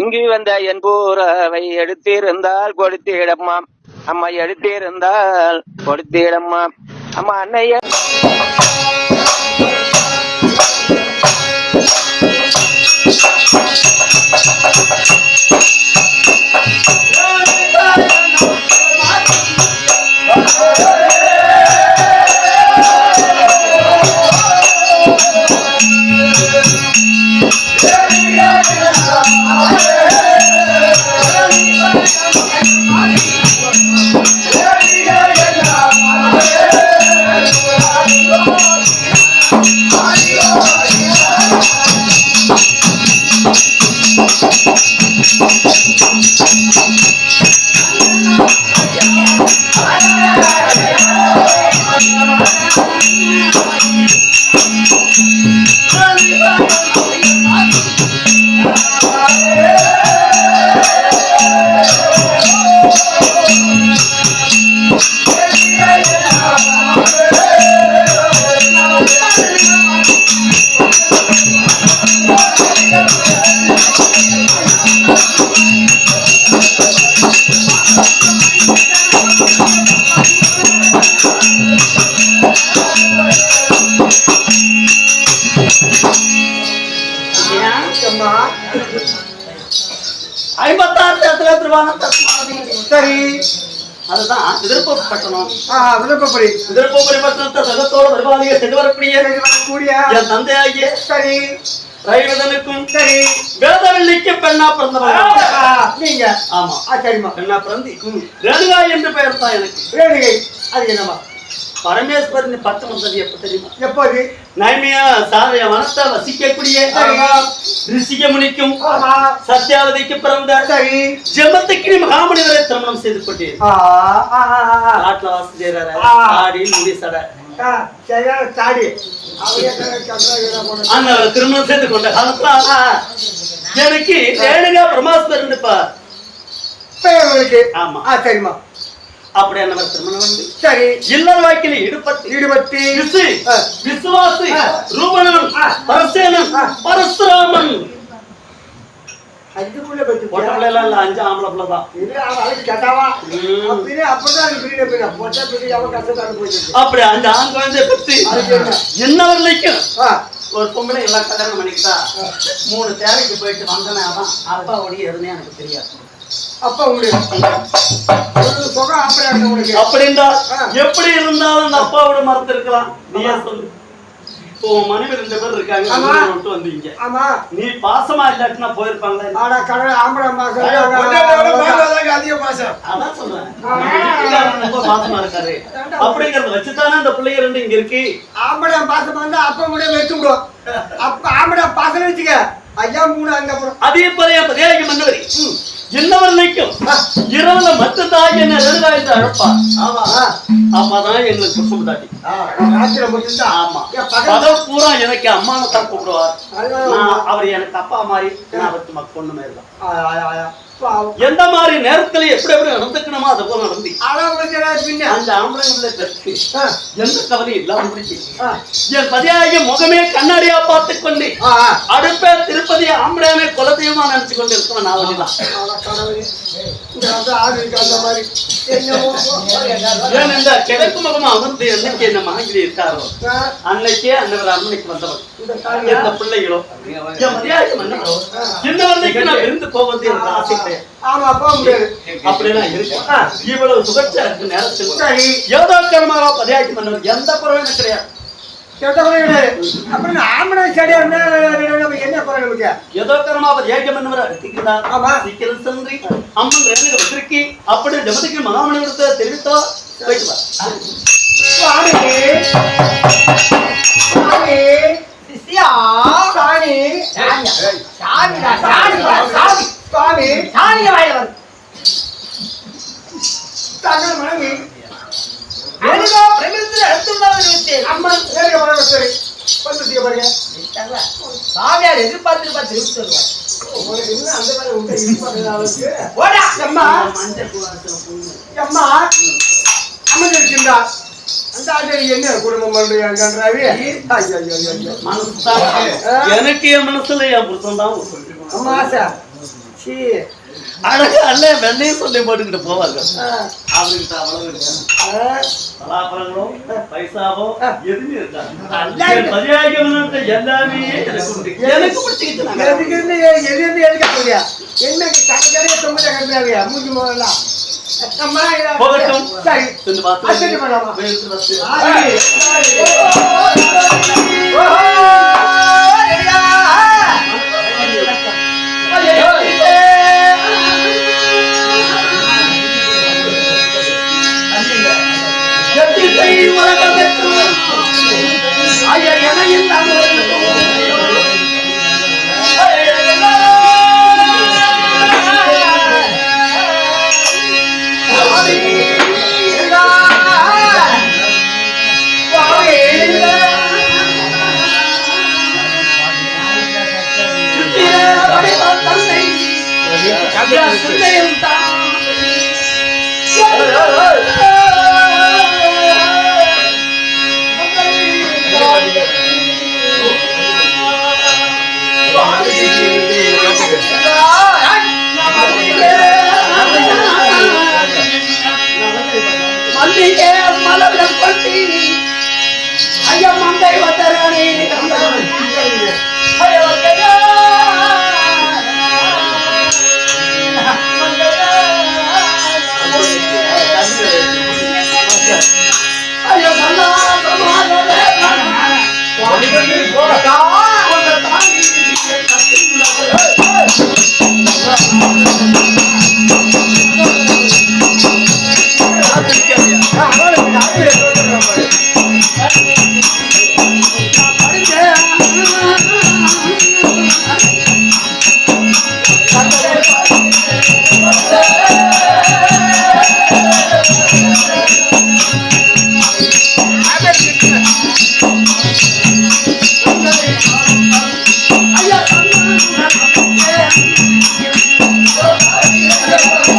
இங்கு வந்த என் பூராவை எடுத்திருந்தால் கொடுத்திடம்மா அம்மா எடுத்திருந்தால் கொடுத்திடம்மா அம்மா அன்னைய அம்மா ஐம்பத்தாறு இடத்துல திருவானம். சரி. அதுதான் திருப்பூர் பட்டணம். விருப்பப்படி திருப்பூர் பட்டணத்தை சகத்தோட வருவாதிக சென்று வரக்கூடிய கூடிய என் தந்தையாகிய சரி. ரயிலுதனுக்கும் சரி. வேதவல்லிக்கு பெண்ணா பிறந்தவன் ஆ, நீங்க. ஆமா. சரிம்மா பெண்ணா பிறந்தி. ரேணுகா என்று பெயர் தான் எனக்கு. ரேணுகை. அது என்னம்மா பரமேஸ்வரன் பத்து வந்தது எப்ப தெரியுமா? எப்போது? நைமியா சாரிய வனத்தை வசிக்கக்கூடிய ஆமா. ரிஷிக முனிக்கும் ஆமா சத்யாவதிக்கு பிறந்த ஜெமத்துக்கு மகாமனிதரை திருமணம் செய்து ஆ. காட்டுல வாசி செய்யறாரு. ஆடி முடி சடை. திருமணம் செய்து கொண்ட காலத்துல எனக்கு ரேணுகா பிரம்மாஸ்வரன் இப்ப ஆமா. சரிம்மா. அப்படி என்ன திருமணம் வந்து. சரி. இல்லற வாக்கில ஈடுபட்டு ஈடுபட்டு விசு. விசுவாசி. ரூபணன். பரசேனன். ஆ. பரசுராமன். அதுக்குள்ள பத்து பொட்டப்பிள்ளை எல்லாம் இல்ல அஞ்சு ஆம்பளை பிள்ளை தான். இது அவன் கேட்டாவா? அது பிரிய பிரியா பொட்டை பிரியா அவன் போயிட்டு அப்படி அந்த ஆண் குழந்தைய பத்தி என்ன? ஆ. ஒரு பொம்பளை எல்லாம் கல்யாணம் பண்ணிக்கிட்டா மூணு தேவைக்கு போயிட்டு வந்தனா தான் அப்பாவுடைய எதுனே எனக்கு தெரியாது. அப்பா உங்களுக்கு ஒரு சுகம் அப்படியா இருக்கு உங்களுக்கு அப்படின்றா ஆ. எப்படி இருந்தாலும் அந்த அப்பாவோட மரத்து இருக்கலாம் நீயே சொல்லு? இப்போ மனைவி ரெண்டு பேர் இருக்காங்க விட்டு வந்தீங்க. ஆமா. நீ பாசமா இல்லாட்டினா போயிருப்பாங்களே? ஆனா கடவுள் ஆம்பளை மாசம் அதிக பாசம். அதான் சொல்றேன். ரொம்ப பாசமா இருக்காரு. அப்படிங்கறத வச்சுதானே அந்த பிள்ளைங்க ரெண்டு இங்க இருக்கு. ஆம்பளை பாசம் வந்தா அப்பா முடிய வெச்சு விடும் அப்ப ஆம்பளை பாசம் வச்சுக்க. ஐயா மூணு அங்க அப்புறம் அதே போல என் பதியாகி மன்னவரி. என்னவரைக்கும் இரவுல மட்டும்தான் என்ன ரெடுகா என்று அழைப்பா? ஆமா. அப்பதான் எங்களுக்கு குசும் தாட்டி ஆமா. ஏன் பகல்? பூரா எனக்கு அம்மாவை தான் கூப்பிடுவார் அவர் எனக்கு அப்பா மாதிரி நான் அவருக்கு பொண்ணு மாதிரி தான். எந்த மாதிரி நேரத்துல எப்படி எப்படி நடந்துக்கணுமோ அதை போல நடந்து. அந்த ஆம்பளைங்களை எந்த கவலையும் இல்லாம என் பதியாகி முகமே கண்ணாடியா பார்த்து கொண்டு. அடுப்பே திருப்பதி ஆம்பளையானே குலதெய்வமா நினைச்சு கொண்டு இருக்கவன் நான் வழிதான் ஏன் இந்த கிழக்கு முகமா அமர்ந்து என்னைக்கு என்ன மகங்கிரி இருக்காரோ? அன்னைக்கே வந்தவன். இந்த காரியம். எந்த பிள்ளைகளோ? என் மரியாதை மன்னனோ? இன்ன வரைக்கும் நான் இருந்து போவது ஆசை கிடையாது ஆமா போக முடியாது. அப்படிலாம் இருக்கு. இவ்வளவு சுகட்சா இருக்கு நேரத்தில். சரி ஏதோ கர்மாவா பதியாக்கி மன்னன் எந்த குறையும் கிடையாது. கெட்ட குறை கிடையாது. அப்புறம் ஆம்பளை சரியா இருந்தா நமக்கு என்ன குறை நமக்கு? ஏதோ கர்மா பதியாக்கி மன்னவர் அடிக்கிறதா ஆமா. சீக்கிரம் சென்று அம்மன் ரேணுக வந்திருக்கி அப்படி ஜமதிக்கு மகாமணிவிடத்தை தெரிவித்தோ போயிட்டு வா. சுவாமி. சுவாமி. சிஷ்யா. சாமி சாமிடா சாமிடா சாமி. சுவாமி சாமிய வாயில வருது தங்கள் மனைவி. எதுகோ பிரமிழத்தில் எடுத்துள்ளவர் விட்டேன் அம்மன் நேருக மனைவி சரி. வந்துட்டீங்க பாருங்க. சாமியார் எதிர்பார்த்திருப்பா திருப்பி சொல்லுவார் அம்மா. அம்மா. என்ன குடும்பம் மனசுதான். எனக்கு என் மனசுல என் புருஷன் தான் அம்மா. அழகு அண்ணன் வெண்ணையும் சொல்லி போட்டுக்கிட்டு போவார்கள். ஆ, அவர்கிட்ட அவ்வளவு. பலாப்பழங்களோ பைசாவோ எதுவுமே இருக்காது. எல்லாமே எனக்கு நான் எதுக்கு இருந்து எது இருந்து எதுக்கு போறியா? என்ன கருதாவியா? மூஞ்சி போகட்டும். சரி. மலர்கள் பட்டி ஐயா மங்கை வந்தரணி ஐயோ Yeah.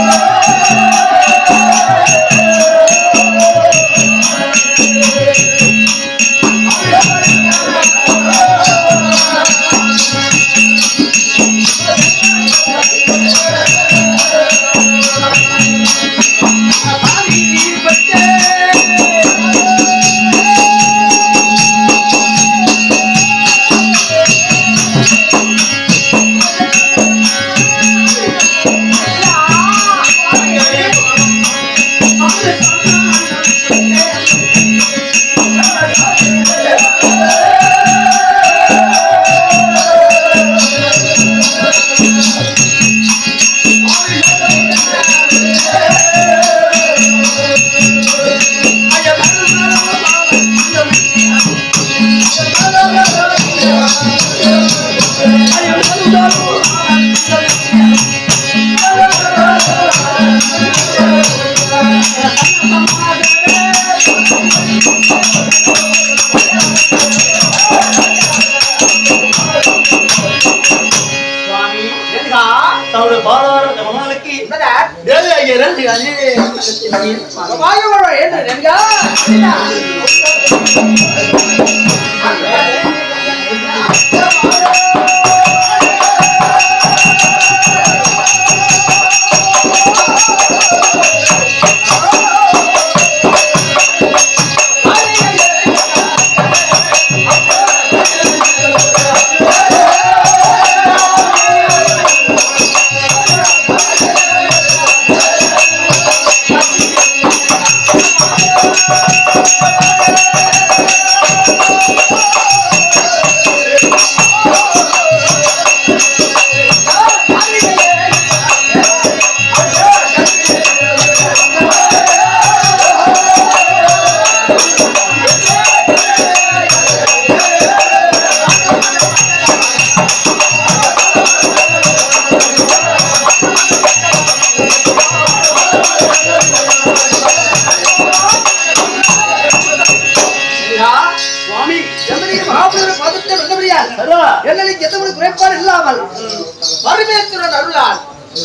அஞ்சு சுவாமி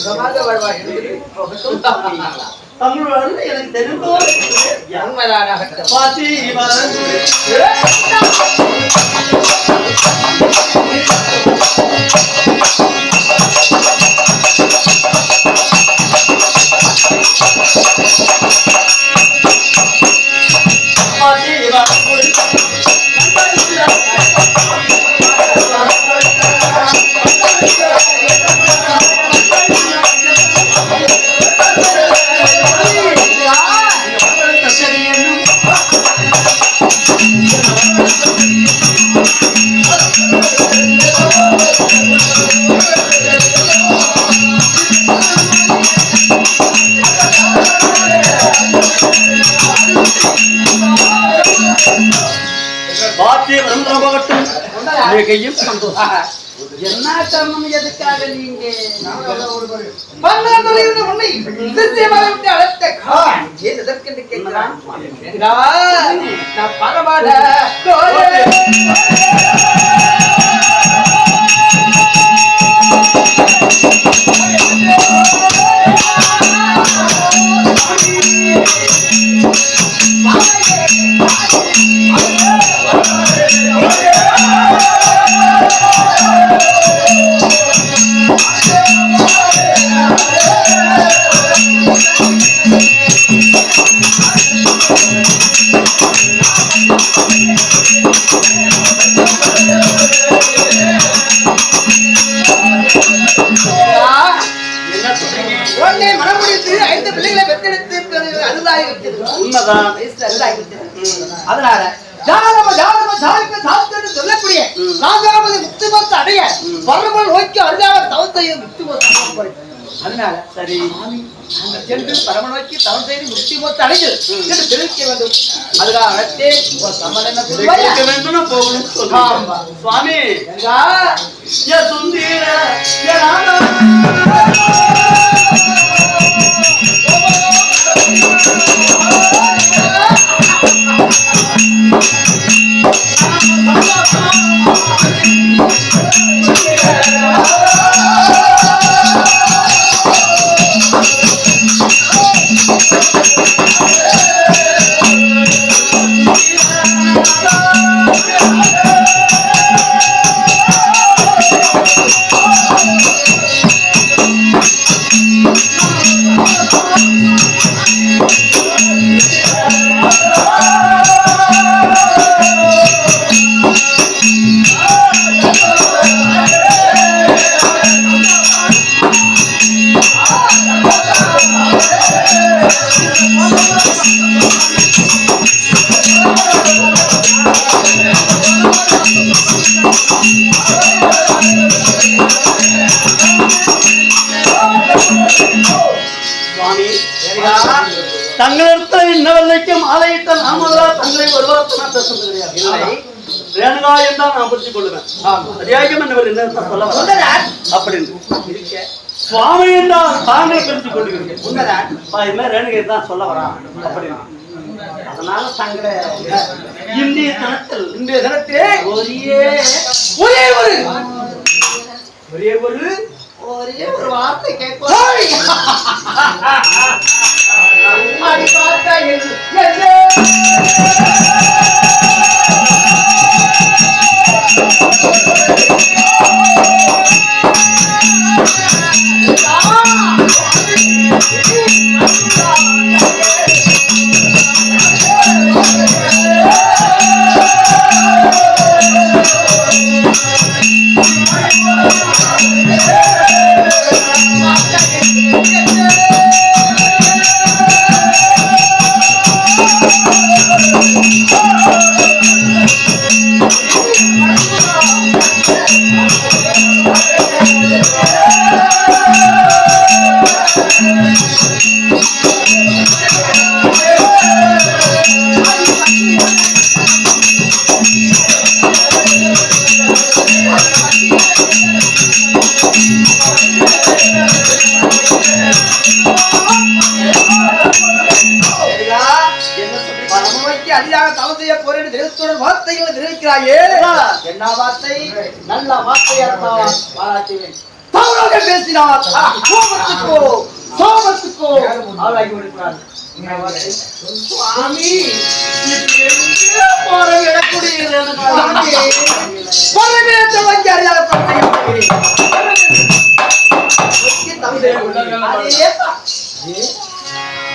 சுகமாக வாழ்வாய் தமிழ் வந்து எனக்கு தெரிந்தோ உண்மைதானாகட்டும் பாத்தி வந்து மிகையும் சந்தோஷம். என்ன காரணம் எதுக்காக நீங்க? பன்னெண்டு இருந்து உன்னை நிச்சயமாக விட்டு அழைத்த காரணம் ஏன் எதற்கென்று கேட்கிறான்? நான் பரவாட ஜானம ஜானம ஜாலிக்க சாஸ்திரம் சொல்லக்கூடிய நான்காவது முக்தி மொத்த அடைய பரமல் நோக்கி அருளாக தவத்தையும் முக்தி மொத்த அதனால சரி நாங்கள் சென்று பரம நோக்கி தவம் செய்து முக்தி மொத்த அடைஞ்சு என்று தெரிவிக்க வேண்டும். அதுக்காக அழைத்தே? கேட்க வேண்டும் போகணும். சுவாமி. சுந்தீர இன்னவல்லைக்கு மாலையிட்ட நாமதா தங்களை ஒரு வார்த்தை நான் பேசுறது கிடையாது இல்லை ரேணுகா என்றால் நான் புரிஞ்சு கொள்ளுவேன் அதிகாரம் என்னவர் என்ன சொல்ல வர உண்மைதான். அப்படின்னு இருக்க. சுவாமி என்றால் தாங்கள் புரிஞ்சு உண்மைதான். இதுமாதிரி ரேணுகை தான் சொல்ல வரான். அப்படின்னு அதனால தங்களை இந்திய தனத்தில் இன்றைய தினத்திலே ஒரே ஒரே ஒரு ஒரே ஒரு ஒரே ஒரு வார்த்தை கேட்கும் அடி பார்த்தா எது- அரிதாக தவம் செய்ய போறேன் தெய்வத்துடன் வார்த்தைகளை தெரிவிக்கிறாயே என்ன வார்த்தை? நல்ல வார்த்தை பாராட்டுவேன் தவறாக பேசினார். சோமத்துக்கோ சோமத்துக்கோ. ஆளாகி விடுகிறார் என்ன வார்த்தை? சுவாமி. இது எங்கே போற விடக்கூடிய பரமேற்ற வங்கி அறியாத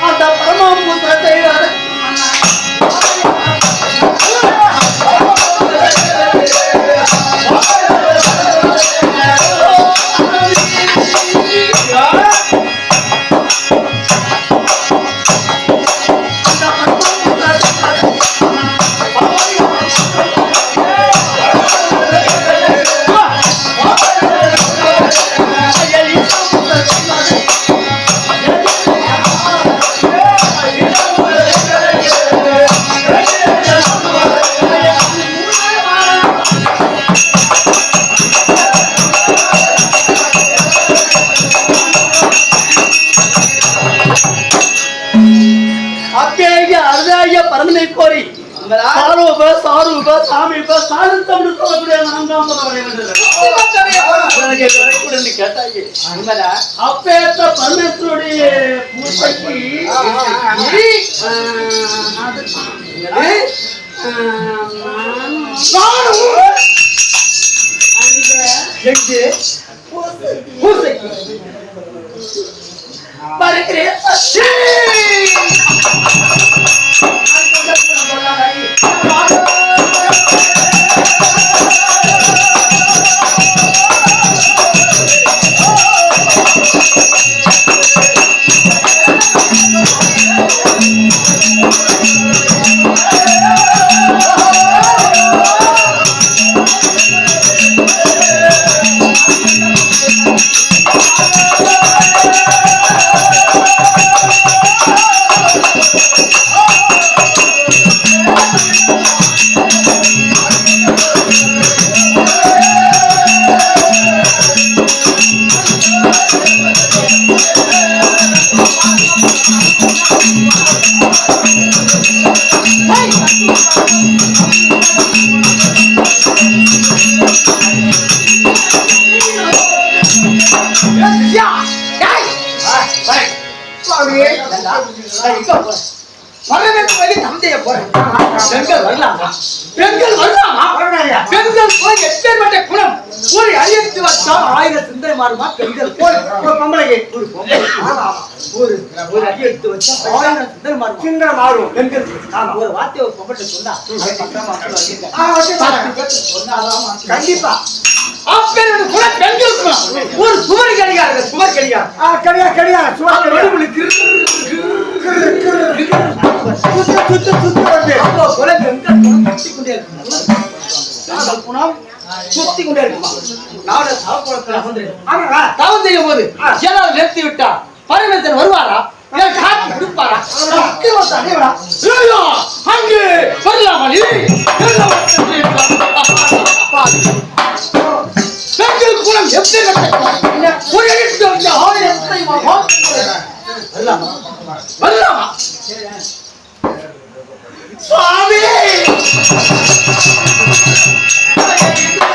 அந்த பரமாபுத்திரத்தை அப்பேற்ற பரமேஸ்வருடைய பூசைக்கு எங்கே? பூசைக்கு. வருகிறேன் சீ! வச்சால் ஆயிரம் சிந்தனை மாறுமா பெண்கள் ஒரு பொம்பளைக்கு ஒரு. ஒரு ஒரு அடி எடுத்து வச்சா ஆயிரம் சிந்தனை மாறும் சிந்தனை மாறும் பெண்கள் நான் ஒரு வார்த்தை ஒரு பொம்பளை சொன்னா. கண்டிப்பா. அப்பேற்பட்ட குணம் பெண்கள் குணம் ஒரு சுவர் கடிகாரம் சுவர் கடிகாரம். கடியா கடியா சுவா அந்த நடுவுல கிறு சுத்து சுத்து சுத்து வந்து அப்போ குல பெண்கள் குணம் சுத்திக் கொண்டே இருக்கும். சுத்திக் கொண்டே இருக்குமா? தவக்குளத்துல அமர்ந்திருக்கேன். ஆமாடா தவம் செய்யும் போது ஏதாவது நிறுத்தி விட்டா பரமேஸ்வரன் வருவாரா? கொடுப்பாரா? அங்கு வரலாமா நீ? பெண்கள் குணம் எப்படி? ஒரு எழுத்து வந்த மகா- வரலாமா? வரலாமா? சுவாமி! Thank you.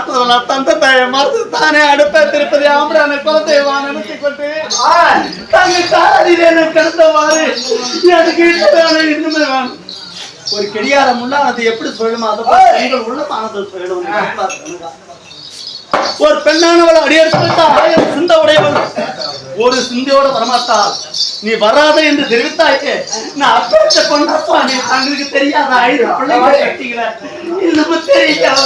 நாற்பது தந்த தாய மறந்து தானே அடுப்ப திருப்பதி ஆம்பரான குலதெய்வா நினைச்சு கொண்டு என்ன கிடந்தவாறு எனக்கு இன்னும் வேணும் இன்னுமே வேணும் ஒரு கெடியாரம் உள்ள அது எப்படி சொல்லுமா அதை போல பெண்கள் உள்ள மானத்தை சொல்லணும். ஒரு பெண்ணானவள் அடியெடுத்து ஆயிரம் சிந்த உடையவள். ஒரு சிந்தையோட வரமாட்டாள். நீ வராத என்று தெரிவித்தாயே. நான் அப்பறத்தை கொண்டாப்பா நீ தங்களுக்கு தெரியாத ஆயிரம் பிள்ளைங்க கட்டிங்களா நம்ம தெரியாத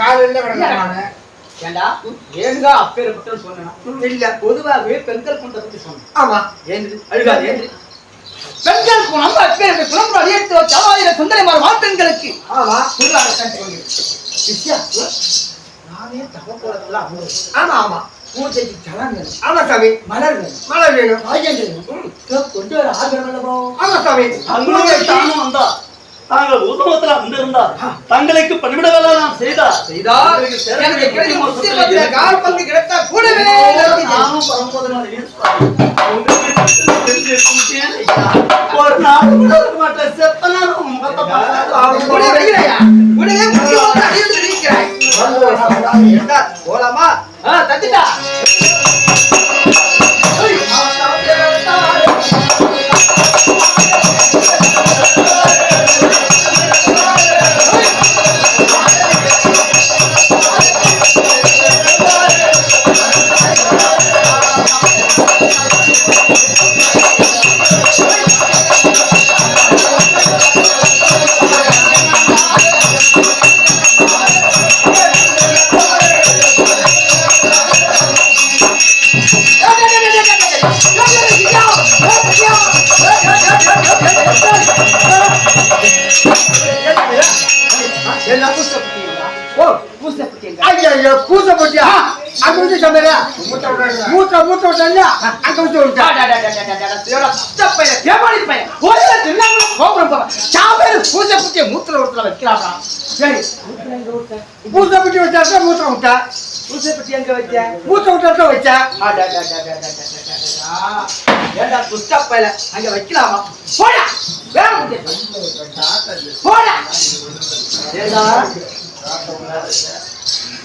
காலையில் ஏண்டா? ஏனுதா அப்பேற்பட்டன்னு சொன்னேன்? இல்ல பொதுவாகவே பெண்கள் குண்டை பற்றி சொன்னேன். ஆமா. ஏந்து அழுகா ஏந்து பெண்கள் குணம் அப்பேற்பட்ட குணம் அடியத்து வச்சா ஆயிரம் சுந்தரமார் வார்த்தெண்களுக்கு ஆமா. பொருளாக நானே தவப்போறதுல அமரும் ஆமா ஆமா. பூஜைக்கு ஜலம் வேணும். ஆமா சாமி. மலர் வேணும். மலர் வேணும். ராஜேந்திரன் கொண்டு வர ஆகிரம் ஆமா சாமி. அங்கே தானும் வந்தா. நாங்கள் உதவத்தில் அமர்ந்திருந்தார் தங்களுக்கு பணிவிட வேலை நாம் செய்தார் செய்தார் கால்பந்து கிடைத்தா கூடவே நானும் ஒரு நாள் மாட்டேன் செப்பனார் முகத்தை போலாமா? தட்டிட்டா. பூசை போட்டியா அங்க வந்து சொன்னல மூத்த மூத்த விட்டா அங்க வந்து விட்டா தேவாலி பையன் ஒரு தின்னாமல கோபுரம் போவேன் சாவேறு பூசை பூட்டிய மூத்திர விட்டுல வைக்கிறாடா சரி பூசை பூட்டி வச்சா மூத்திரம் விட்டா பூசை பூட்டி எங்க வச்ச மூத்த விட்டா வச்சா ஏண்டா குஸ்டா பையல அங்க வைக்கலாமா போடா வேற போடா